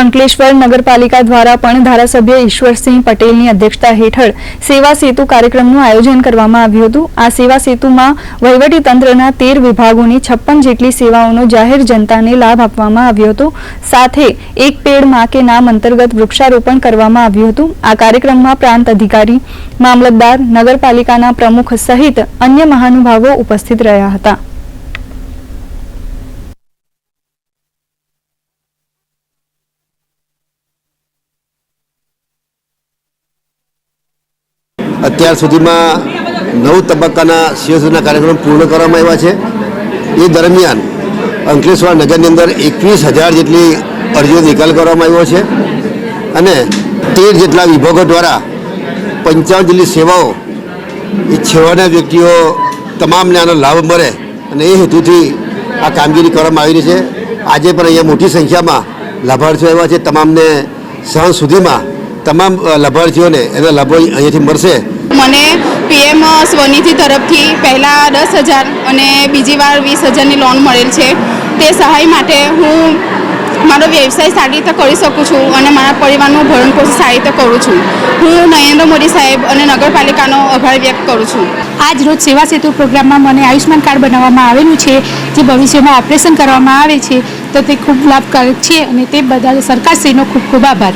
અંકલેશ્વર નગરપાલિકા દ્વારા પણ ધારાસભ્ય ઈશ્વરસિંહ પટેલની અધ્યક્ષતા હેઠળ સેવા સેતુ કાર્યક્રમનું આયોજન કરવામાં આવ્યું હતું. આ સેવા સેતુમાં વહીવટી તંત્રના તેર વિભાગોની છપ્પન જેટલી સેવાઓનો જાહેર જનતાને લાભ આપવામાં આવ્યો હતો. સાથે એક પેડમાં કે નામ અંતર્ગત વૃક્ષારોપણ કરવામાં આવ્યું હતું. આ કાર્યક્રમમાં પ્રાંત અધિકારી, મામલતદાર, નગરપાલિકાના પ્રમુખ સહિત અન્ય મહાનુભાવો ઉપસ્થિત રહ્યા હતા. અત્યાર સુધીમાં નવ તબક્કાના શિવસેના કાર્યક્રમ પૂર્ણ કરવામાં આવ્યા છે. એ દરમિયાન અંકલેશ્વર નગરની અંદર એકવીસ હજાર જેટલી અરજીઓ નિકાલ કરવામાં આવ્યો છે અને તેર જેટલા વિભાગો દ્વારા પંચાવન જેટલી સેવાઓ એ છેવાના વ્યક્તિઓ તમામને આનો લાભ મળે અને એ હેતુથી આ કામગીરી કરવામાં આવી રહી છે. આજે પણ અહીંયા મોટી સંખ્યામાં લાભાર્થીઓ આવ્યા છે. તમામને સાંજ સુધીમાં તમામ લાભાર્થીઓને એના લાભો અહીંયાથી મળશે. મને પીએમ સ્વનિધિ તરફથી પહેલાં દસ હજાર અને બીજી વાર વીસ હજારની લોન મળેલ છે. તે સહાય માટે હું મારો વ્યવસાય સારી રીતે કરી શકું છું અને મારા પરિવારનું ભરણ પોષણ સારી રીતે કરું છું. હું નરેન્દ્ર મોદી સાહેબ અને નગરપાલિકાનો આભાર વ્યક્ત કરું છું. આજ રોજ સેવા સેતુ પ્રોગ્રામમાં મને આયુષ્માન કાર્ડ બનાવવામાં આવેલું છે જે ભવિષ્યમાં ઓપરેશન કરવામાં આવે છે તો તે ખૂબ લાભકારક છે અને તે બદલ સરકારશ્રીનો ખૂબ ખૂબ આભાર.